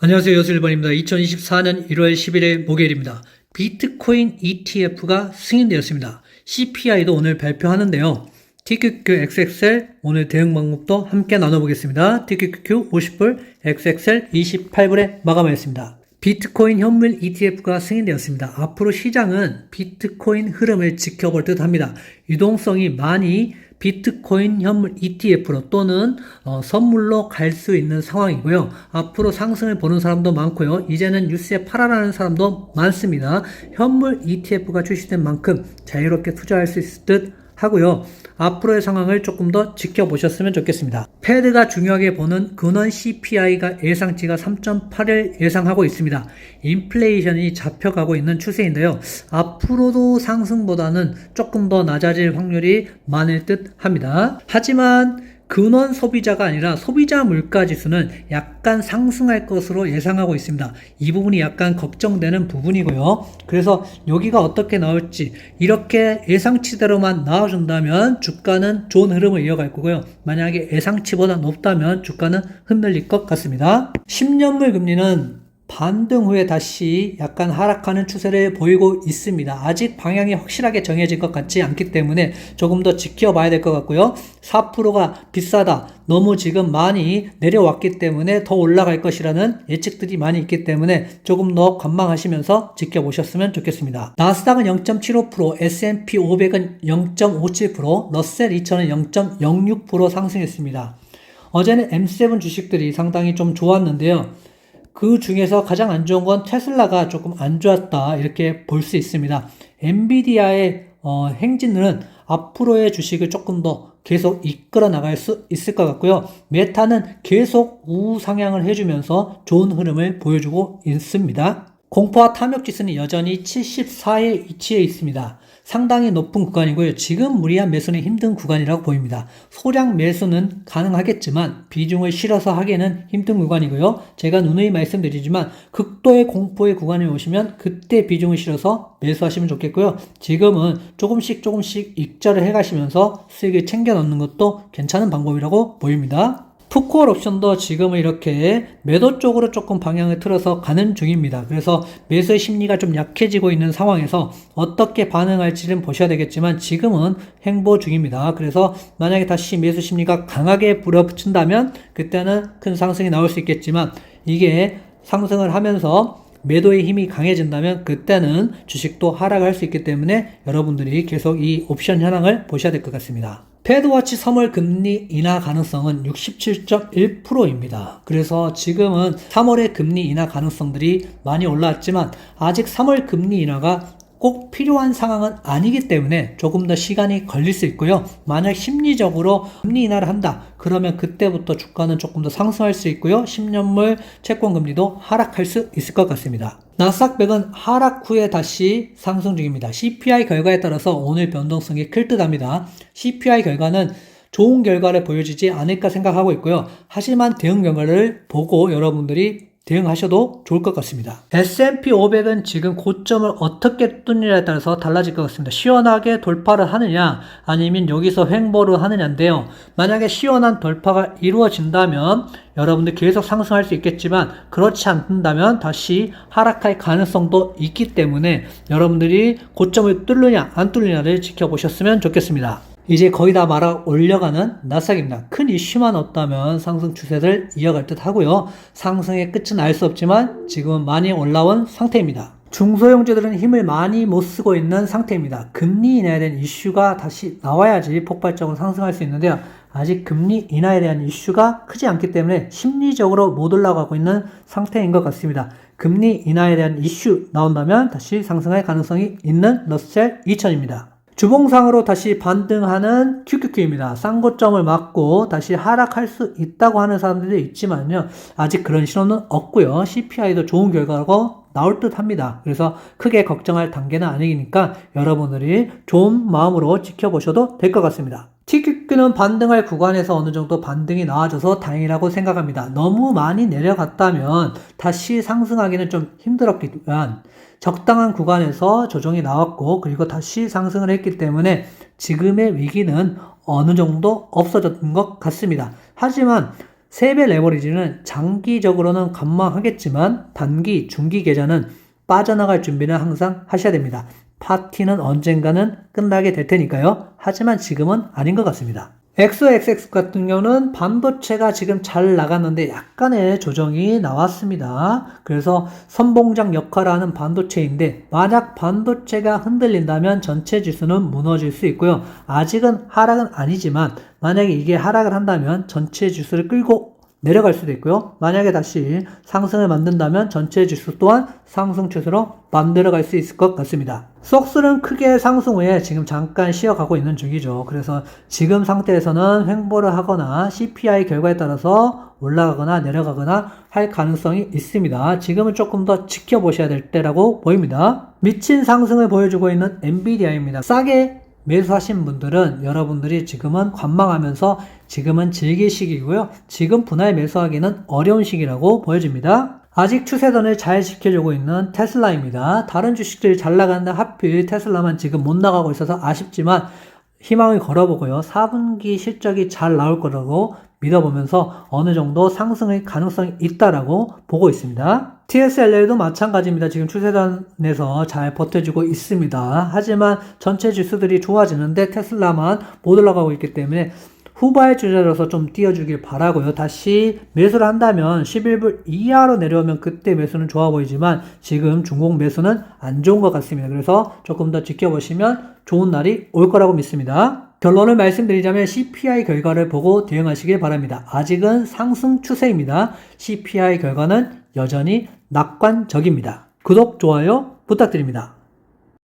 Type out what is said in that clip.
안녕하세요. 여수일번입니다. 2024년 1월 11일 목요일입니다. 비트코인 ETF가 승인되었습니다. CPI도 오늘 발표하는데요. TQQ XXL 오늘 대응 방법도 함께 나눠보겠습니다. TQQ 50불, XXL 28불에 마감하였습니다. 비트코인 현물 ETF가 승인되었습니다. 앞으로 시장은 비트코인 흐름을 지켜볼 듯 합니다. 유동성이 많이 비트코인 현물 ETF로 또는 어, 선물로 갈 수 있는 상황이고요. 앞으로 상승을 보는 사람도 많고요. 이제는 뉴스에 팔아라는 사람도 많습니다. 현물 ETF가 출시된 만큼 자유롭게 투자할 수 있을 듯 하고요. 앞으로의 상황을 조금 더 지켜보셨으면 좋겠습니다. 패드가 중요하게 보는 근원 CPI가 예상치가 3.8을 예상하고 있습니다. 인플레이션이 잡혀가고 있는 추세인데요. 앞으로도 상승보다는 조금 더 낮아질 확률이 많을 듯 합니다. 하지만 근원 소비자가 아니라 소비자 물가 지수는 약간 상승할 것으로 예상하고 있습니다. 이 부분이 약간 걱정되는 부분이고요. 그래서 여기가 어떻게 나올지 이렇게 예상치대로만 나와준다면 주가는 좋은 흐름을 이어갈 거고요. 만약에 예상치보다 높다면 주가는 흔들릴 것 같습니다. 10년물 금리는 반등 후에 다시 약간 하락하는 추세를 보이고 있습니다. 아직 방향이 확실하게 정해질 것 같지 않기 때문에 조금 더 지켜봐야 될 것 같고요. 4%가 비싸다. 너무 지금 많이 내려왔기 때문에 더 올라갈 것이라는 예측들이 많이 있기 때문에 조금 더 관망하시면서 지켜보셨으면 좋겠습니다. 나스닥은 0.75%, S&P 500은 0.57%, 러셀 2000은 0.06% 상승했습니다. 어제는 M7 주식들이 상당히 좀 좋았는데요. 그 중에서 가장 안 좋은 건 테슬라가 조금 안 좋았다 이렇게 볼 수 있습니다. 엔비디아의 어, 행진은 앞으로의 주식을 조금 더 계속 이끌어 나갈 수 있을 것 같고요. 메타는 계속 우상향을 해주면서 좋은 흐름을 보여주고 있습니다. 공포와 탐욕 지수는 여전히 74에 위치해 있습니다. 상당히 높은 구간이고요. 지금 무리한 매수는 힘든 구간이라고 보입니다. 소량 매수는 가능하겠지만 비중을 실어서 하기에는 힘든 구간이고요. 제가 누누이 말씀드리지만 극도의 공포의 구간에 오시면 그때 비중을 실어서 매수하시면 좋겠고요. 지금은 조금씩 조금씩 익절을 해가시면서 수익을 챙겨 넣는 것도 괜찮은 방법이라고 보입니다. 푸콜 옵션도 지금은 이렇게 매도 쪽으로 조금 방향을 틀어서 가는 중입니다. 그래서 매수의 심리가 좀 약해지고 있는 상황에서 어떻게 반응할지는 보셔야 되겠지만 지금은 행보 중입니다. 그래서 만약에 다시 매수 심리가 강하게 불어붙인다면 그때는 큰 상승이 나올 수 있겠지만 이게 상승을 하면서 매도의 힘이 강해진다면 그때는 주식도 하락할 수 있기 때문에 여러분들이 계속 이 옵션 현황을 보셔야 될 것 같습니다. 패드워치 3월 금리 인하 가능성은 67.1%입니다. 그래서 지금은 3월의 금리 인하 가능성들이 많이 올라왔지만 아직 3월 금리 인하가 꼭 필요한 상황은 아니기 때문에 조금 더 시간이 걸릴 수 있고요. 만약 심리적으로 금리 인하를 한다. 그러면 그때부터 주가는 조금 더 상승할 수 있고요. 10년물 채권 금리도 하락할 수 있을 것 같습니다. 나스닥백은 하락 후에 다시 상승 중입니다. CPI 결과에 따라서 오늘 변동성이 클 듯합니다. CPI 결과는 좋은 결과를 보여주지 않을까 생각하고 있고요. 하지만 대응 결과를 보고 여러분들이 대응하셔도 좋을 것 같습니다. S&P 500은 지금 고점을 어떻게 뚫느냐에 따라서 달라질 것 같습니다. 시원하게 돌파를 하느냐 아니면 여기서 횡보를 하느냐인데요. 만약에 시원한 돌파가 이루어진다면 여러분들 계속 상승할 수 있겠지만 그렇지 않는다면 다시 하락할 가능성도 있기 때문에 여러분들이 고점을 뚫느냐 안 뚫느냐를 지켜보셨으면 좋겠습니다. 이제 거의 다 말아 올려가는 나스닥입니다. 큰 이슈만 없다면 상승 추세를 이어갈 듯 하고요. 상승의 끝은 알 수 없지만 지금은 많이 올라온 상태입니다. 중소형주들은 힘을 많이 못 쓰고 있는 상태입니다. 금리 인하에 대한 이슈가 다시 나와야지 폭발적으로 상승할 수 있는데요. 아직 금리 인하에 대한 이슈가 크지 않기 때문에 심리적으로 못 올라가고 있는 상태인 것 같습니다. 금리 인하에 대한 이슈 나온다면 다시 상승할 가능성이 있는 러셀 2000입니다. 주봉상으로 다시 반등하는 QQQ입니다. 쌍고점을 맞고 다시 하락할 수 있다고 하는 사람들도 있지만요. 아직 그런 신호는 없고요. CPI도 좋은 결과가 나올 듯 합니다. 그래서 크게 걱정할 단계는 아니니까 여러분들이 좋은 마음으로 지켜보셔도 될 것 같습니다. TQQ는 반등할 구간에서 어느 정도 반등이 나와줘서 다행이라고 생각합니다. 너무 많이 내려갔다면 다시 상승하기는 좀 힘들었기만 적당한 구간에서 조정이 나왔고 그리고 다시 상승을 했기 때문에 지금의 위기는 어느 정도 없어졌던 것 같습니다. 하지만 세배 레버리지는 장기적으로는 관망하겠지만 단기, 중기 계좌는 빠져나갈 준비는 항상 하셔야 됩니다. 파티는 언젠가는 끝나게 될 테니까요. 하지만 지금은 아닌 것 같습니다. XXX 같은 경우는 반도체가 지금 잘 나갔는데 약간의 조정이 나왔습니다. 그래서 선봉장 역할을 하는 반도체인데 만약 반도체가 흔들린다면 전체 지수는 무너질 수 있고요. 아직은 하락은 아니지만 만약에 이게 하락을 한다면 전체 지수를 끌고 내려갈 수도 있고요. 만약에 다시 상승을 만든다면 전체 지수 또한 상승 추세로 만들어갈 수 있을 것 같습니다. 속스는 크게 상승 후에 지금 잠깐 쉬어가고 있는 중이죠. 그래서 지금 상태에서는 횡보를 하거나 CPI 결과에 따라서 올라가거나 내려가거나 할 가능성이 있습니다. 지금은 조금 더 지켜보셔야 될 때라고 보입니다. 미친 상승을 보여주고 있는 엔비디아입니다. 싸게 매수하신 분들은 여러분들이 지금은 관망하면서 지금은 즐길 시기고요. 지금 분할 매수하기는 어려운 시기라고 보여집니다. 아직 추세선을 잘 지켜주고 있는 테슬라입니다. 다른 주식들이 잘 나가는데 하필 테슬라만 지금 못 나가고 있어서 아쉽지만 희망을 걸어보고요. 4분기 실적이 잘 나올 거라고 믿어보면서 어느 정도 상승의 가능성이 있다라고 보고 있습니다. TSLA도 마찬가지입니다. 지금 추세단에서 잘 버텨주고 있습니다. 하지만 전체 지수들이 좋아지는데 테슬라만 못 올라가고 있기 때문에 후발 주자로서 좀 띄워주길 바라고요. 다시 매수를 한다면 11불 이하로 내려오면 그때 매수는 좋아 보이지만 지금 중공 매수는 안 좋은 것 같습니다. 그래서 조금 더 지켜보시면 좋은 날이 올 거라고 믿습니다. 결론을 말씀드리자면 CPI 결과를 보고 대응하시길 바랍니다. 아직은 상승 추세입니다. CPI 결과는 여전히 낙관적입니다. 구독, 좋아요 부탁드립니다.